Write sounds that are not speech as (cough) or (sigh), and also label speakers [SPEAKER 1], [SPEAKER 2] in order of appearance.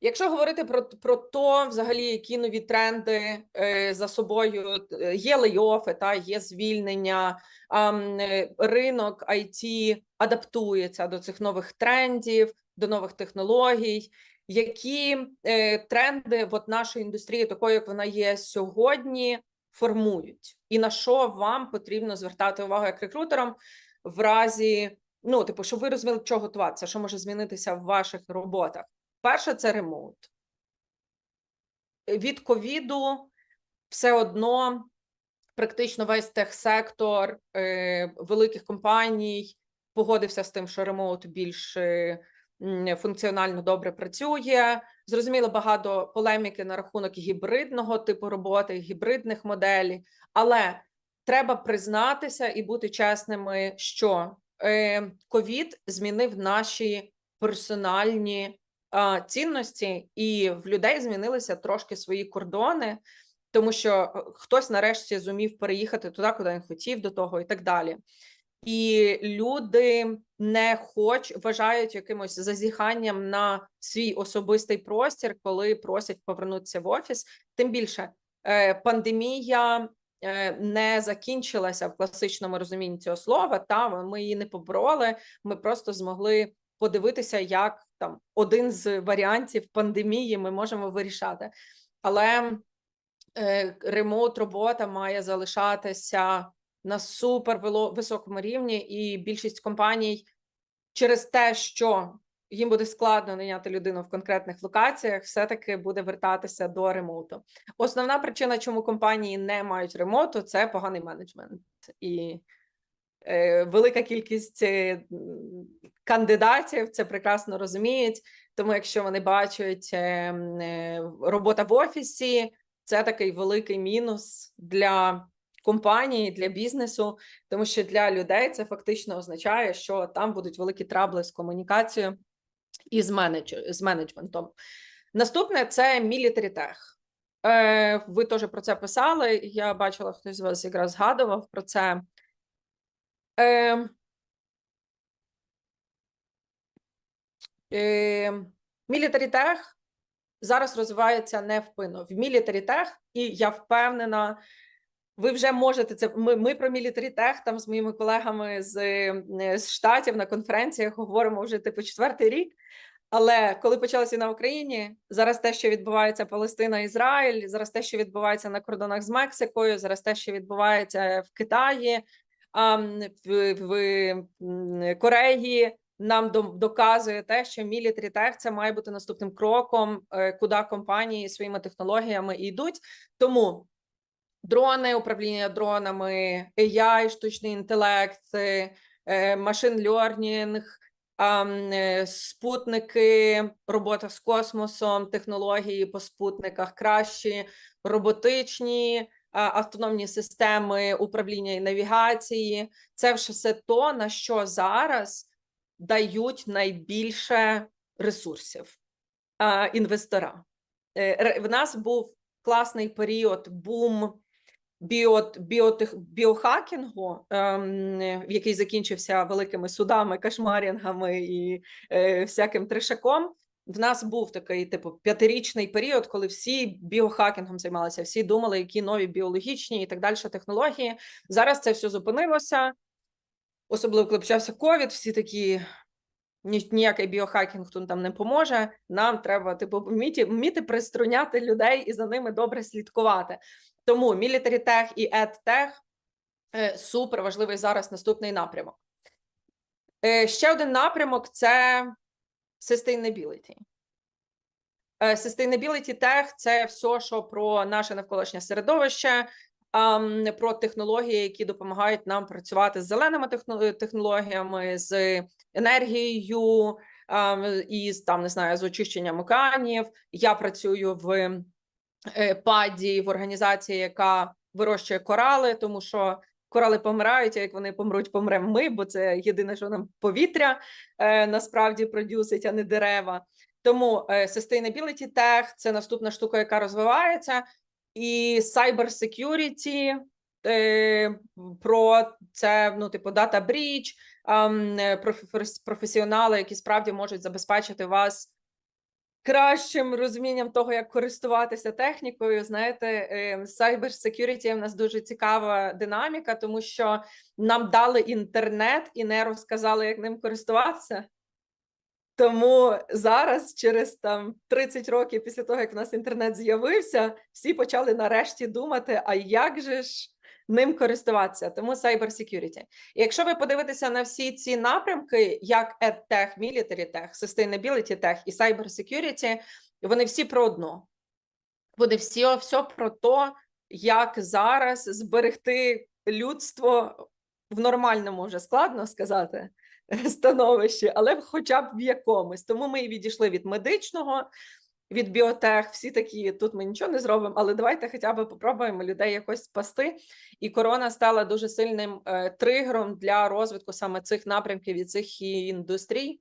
[SPEAKER 1] Якщо говорити про, про то, взагалі, які нові тренди е, за собою е, є лейофи, та є звільнення, е, ринок IT адаптується до цих нових трендів, до нових технологій. Які е, тренди от нашої індустрії, такої як вона є сьогодні, формують, і на що вам потрібно звертати увагу як рекрутерам в разі, ну типу, щоб ви розуміли, чого готуватися, що може змінитися в ваших роботах. Перше це ремоут. Від ковіду все одно практично весь техсектор е, великих компаній погодився з тим, що ремоут більш е, функціонально добре працює. Зрозуміло, багато полеміки на рахунок гібридного типу роботи, гібридних моделей, але треба признатися і бути чесними, що е, ковід змінив наші персональні цінності, і в людей змінилися трошки свої кордони, тому що е, хтось нарешті зумів переїхати туди, куди він хотів до того, і так далі. І люди не хоч вважають якимось зазіханням на свій особистий простір, коли просять повернутися в офіс. Тим більше е, пандемія е, не закінчилася в класичному розумінні цього слова. Та ми її не побороли. Ми просто змогли подивитися, як там один з варіантів пандемії ми можемо вирішати. Але е, ремоут робота має залишатися на супер високому рівні, і більшість компаній через те, що їм буде складно найняти людину в конкретних локаціях, все-таки буде вертатися до ремоуту. Основна причина, чому компанії не мають ремоуту, це поганий менеджмент і велика кількість е, кандидатів це прекрасно розуміють. Тому, якщо вони бачать е, е, робота в офісі, це такий великий мінус для компанії, для бізнесу, тому що для людей це фактично означає, що там будуть великі трабли з комунікацією і з, менедж... з менеджментом. Наступне це military tech. Е, ви теж про це писали. Я бачила, хтось з вас якраз згадував про це. Е, е, military tech зараз розвивається невпинно. В tech, і я впевнена, ви вже можете це. Ми, ми про tech там з моїми колегами з, з штатів на конференціях говоримо вже типу четвертий рік. Але коли почалася в Україні, зараз те, що відбувається Палестина, Ізраїль, зараз те, що відбувається на кордонах з Мексикою, зараз те, що відбувається в Китаї, а, в, в Кореї, нам доказує те, що military tech – це має бути наступним кроком, е, куди компанії своїми технологіями йдуть. Тому дрони, управління дронами, AI, штучний інтелект, е, машин м, е, спутники, робота з космосом, технології по спутниках кращі, роботичні, автономні системи управління і навігації. Це все то, на що зараз дають найбільше ресурсів інвестора. Е, В нас був класний період бум біо, біохакінгу, ем, е, який закінчився великими судами, кошмарінгами і е, всяким трешаком. В нас був такий типу п'ятирічний період, коли всі біохакінгом займалися, всі думали, які нові біологічні і так далі технології. Зараз це все зупинилося, особливо коли почався ковід. Всі такі ні, ніякий біохакінг тут нам не поможе. Нам треба типу вміти, вміти приструняти людей і за ними добре слідкувати. Тому tech і EdTech е, супер важливий зараз наступний напрямок. Е, ще один напрямок це sustainability. Е, Sustainability Tech – це все, що про наше навколишнє середовище, про технології, які допомагають нам працювати з зеленими техно- технологіями, з енергією і там не знаю, з очищенням океанів. Я працюю в е, паді в організації, яка вирощує корали, тому що корали помирають, а як вони помруть, помремо ми, бо це єдине, що нам повітря е, насправді продюсить, а не дерева. Тому е, Sustainability Tech – це наступна штука, яка розвивається, і Cyber Security е, про це, ну, типу, Data Breach, е, професіонали, які справді можуть забезпечити вас кращим розумінням того, як користуватися технікою. Знаєте, е, cyber security в нас дуже цікава динаміка, тому що нам дали інтернет і не розказали, як ним користуватися. Тому зараз, через там 30 років після того, як в нас інтернет з'явився, всі почали нарешті думати: а як же ж ним користуватися? Тому cyber security. І якщо ви подивитеся на всі ці напрямки, як EdTech, Military Tech, Sustainability Tech і Cyber Security, вони всі про одно. Вони всі все про те, як зараз зберегти людство в нормальному вже складно сказати (laughs) становищі, але хоча б в якомусь. Тому ми і відійшли від медичного, від біотех. Всі такі тут ми нічого не зробимо, але давайте хоча б попробуємо людей якось спасти. І корона стала дуже сильним е, тригером для розвитку саме цих напрямків і цих індустрій.